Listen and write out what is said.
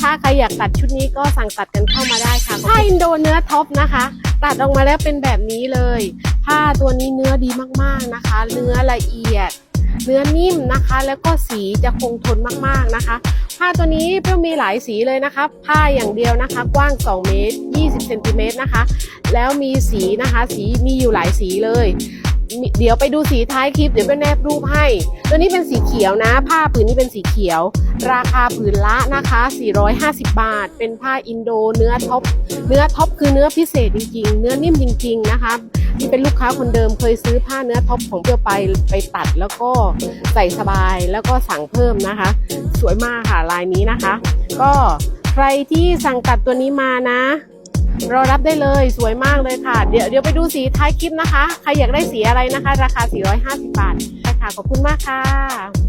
ถ้าใครอยากตัดชุดนี้ก็สั่งตัดกันเข้ามาได้ค่ะผ้าอินโดเนื้อท็อปนะคะ ตัดออกมาแล้วเป็นแบบนี้เลย ผ้าตัวนี้เนื้อดีมากๆนะคะ เนื้อละเอียด เนื้อนิ่มนะคะ แล้วก็สีจะคงทนมากๆนะคะ ผ้าตัวนี้เพิ่มมีหลายสีเลยนะคะ ผ้าอย่างเดียวนะคะ กว้าง 2 เมตร 20เซนติเมตรนะคะ แล้วมีสีนะคะ สีมีอยู่หลายสีเลยมี เดี๋ยวไปดูสีท้ายคลิปเดี๋ยวไปแนบรูปให้ ตัวนี้เป็นสีเขียวนะ ผ้าผืนนี้เป็นสีเขียว ราคาผืนละนะคะ 450 บาท เป็นผ้าอินโดเนื้อท็อปเนื้อท็อปคือเนื้อพิเศษจริง ๆ เนื้อนิ่มจริง ๆ นะคะที่เป็นลูกค้าคนเดิมเคยซื้อผ้าเนื้อท็อปของเปรี้ยวไปไปตัดแล้วก็ใส่สบายแล้วก็สั่งเพิ่มนะคะ สวยมากค่ะลายนี้นะคะ ก็ใครที่สั่งตัดตัวนี้มานะ รอรับได้เลยสวยมากเลยค่ะ เดี๋ยวเดี๋ยวไปดูสีท้ายคลิปนะคะ ใครอยากได้สีอะไรนะคะ ราคา 450 บาทค่ะขอบคุณมากค่ะ